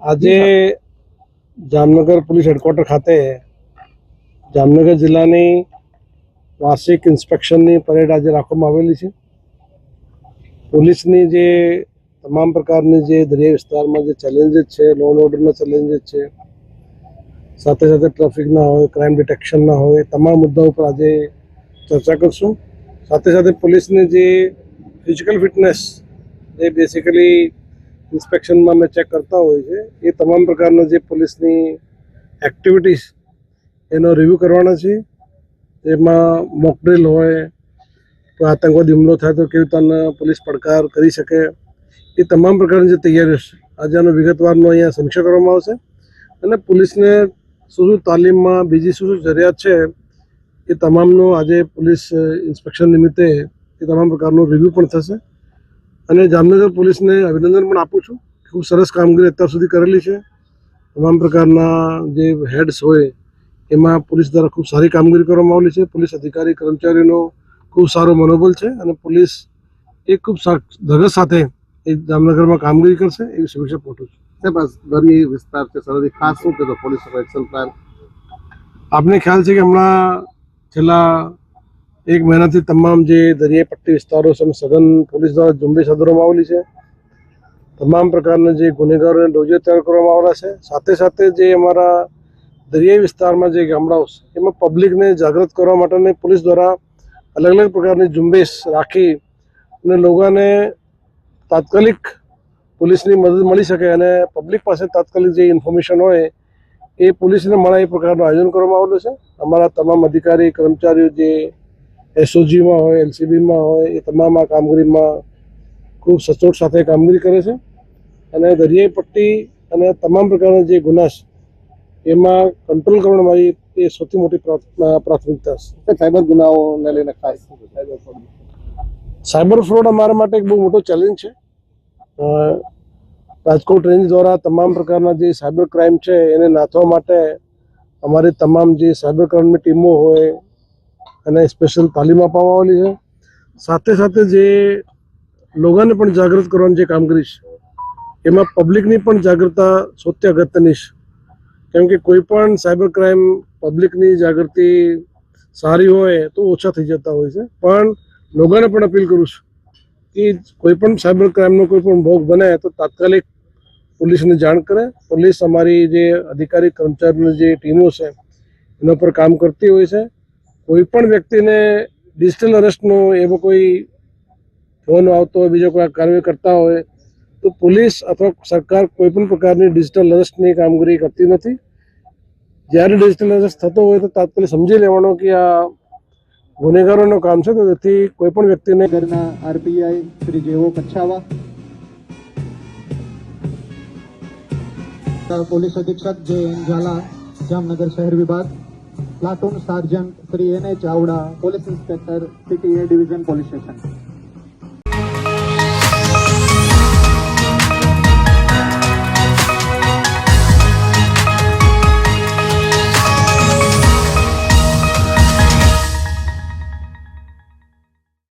આજે Jamnagar police headquarter ખાતે જામનગર જિલ્લાની વાર્ષિક ઇન્સ્પેક્શનની પરેડ આજે રાખવામાં આવેલી છે. પોલીસની જે તમામ પ્રકારની જે દરિયા વિસ્તારમાં જે ચેલેન્જીસ છે લો એન્ડ ઓર્ડરના ચેલેન્જીસ છે, સાથે સાથે ટ્રાફિકના હોય ક્રાઇમ ડિટેક્શનના હોય, તમામ મુદ્દા ઉપર આજે ચર્ચા કરશું. સાથે સાથે પોલીસની જે ફિઝિકલ ફિટનેસ એ બેસિકલી ઇન્સ્પેક્શનમાં અમે ચેક કરતા હોય છે એ તમામ પ્રકારના જે પોલીસની એક્ટિવિટીઝ એનો રિવ્યૂ કરવાના છે એમાં મોકડ્રિલ હોય તો આતંકવાદી હુમલો થાય તો કેવી રીતના પોલીસ પડકાર કરી શકે, એ તમામ પ્રકારની જે તૈયારીઓ છે. આજે આનો વિગતવારનો અહીંયા સમીક્ષા કરવામાં આવશે. અને પોલીસને શું શું તાલીમમાં બીજી શું શું જરૂરિયાત છે, એ તમામનું આજે પોલીસ ઇન્સ્પેક્શન નિમિત્તે એ તમામ પ્રકારનું રિવ્યૂ પણ થશે. અને જામનગર પોલીસને અભિનંદન પણ આપું છું ખૂબ સરસ કામગીરી અત્યાર સુધી કરેલી છે. તમામ પ્રકારના જે હેડ્સ હોય એમાં પોલીસ દ્વારા ખૂબ સારી કામગીરી કરવામાં આવેલી છે. પોલીસ અધિકારી કર્મચારીનો ખૂબ સારો મનોબલ છે અને પોલીસ એ ખૂબ ધગસ સાથે એ જામનગરમાં કામગીરી કરશે એવી સમીક્ષા પોટું છું. દરિયાઈ વિસ્તાર છે સરહદી. ખાસ શું કહેતો પોલીસ એક્શન પ્લાન આપને ખ્યાલ છે કે હમણાં છેલ્લા એક મહિનાથી તમામ જે દરિયાઈ પટ્ટી વિસ્તારો છે સઘન પોલીસ દ્વારા ઝુંબેશ હાથ આવેલી છે. તમામ પ્રકારના જે ગુનેગારોને ડોઝે તૈયાર કરવામાં આવેલા છે. સાથે સાથે જે અમારા દરિયાઈ વિસ્તારમાં જે ગામડાઓ છે, એમાં પબ્લિકને જાગૃત કરવા માટેની પોલીસ દ્વારા અલગ અલગ પ્રકારની ઝુંબેશ રાખી અને લોકોને તાત્કાલિક પોલીસની મદદ મળી શકે અને પબ્લિક પાસે તાત્કાલિક જે ઇન્ફોર્મેશન હોય, એ પોલીસને મળે એ પ્રકારનું આયોજન કરવામાં આવેલું છે. અમારા તમામ અધિકારી, કર્મચારીઓ જે એસઓજીમાં હોય એલસીબીમાં હોય એ તમામ આ કામગીરીમાં ખૂબ સચોટ સાથે કામગીરી કરે છે અને દરિયાઈ પટ્ટી અને તમામ પ્રકારના જે ગુના છે એમાં કંટ્રોલ કરવાની મારી એ સૌથી મોટી પ્રાથ- પ્રાથમિકતા છે સાયબર ગુનાઓને લઈને ખાસ? Cyber fraud. સાયબર ફ્રોડ અમારા માટે એક બહુ મોટો ચેલેન્જ છે રાજકોટ રેન્જ દ્વારા તમામ પ્રકારના જે સાયબર ક્રાઇમ છે એને નાથવા માટે અમારી તમામ જે સાયબર ક્રાઇમની ટીમો હોય અને સ્પેશિયલ તાલીમ આપવામાં આવેલી છે. સાથે સાથે જે લોકોને પણ જાગૃત કરવાની જે કામગીરી છે એમાં પબ્લિકની પણ જાગૃતતા સૌથી અગત્યની છે. કેમ કે કોઈ પણ સાયબર ક્રાઇમ પબ્લિકની જાગૃતિ સારી હોય તો ઓછા થઈ જતા હોય છે. પણ લોકોને પણ અપીલ કરું છું કે કોઈ પણ સાયબર ક્રાઇમનો કોઈ પણ ભોગ બને તો તાત્કાલિક પોલીસને જાણ કરે. પોલીસ અમારી જે અધિકારી કર્મચારીની જે ટીમો છે, એના પર કામ કરતી હોય છે. કોઈ પણ વ્યક્તિને ડિજિટલ અરેસ્ટનો એવો કોઈ ફોન આવતો હોય, બીજો કોઈ કાર્યવાહી કરતા હોય, તો પોલીસ અથવા સરકાર કોઈ પણ પ્રકારની ડિજિટલ અરેસ્ટની કામગીરી કરતી નથી. જ્યારે ડિજિટલ અરેસ્ટ થતો હોય તો તાત્કાલિક સમજી લેવાનો કે આ ગુનેગારોનું કામ છે, તો તેથી કોઈ પણ વ્યક્તિને ઘરના આરપીઆઈ શ્રી જેવો કચ્છાવા પોલીસ અધિક્ષક જે ઝાલા, જામનગર શહેર વિભાગ platoon sergeant Shri N A Chavda police inspector city A division police station.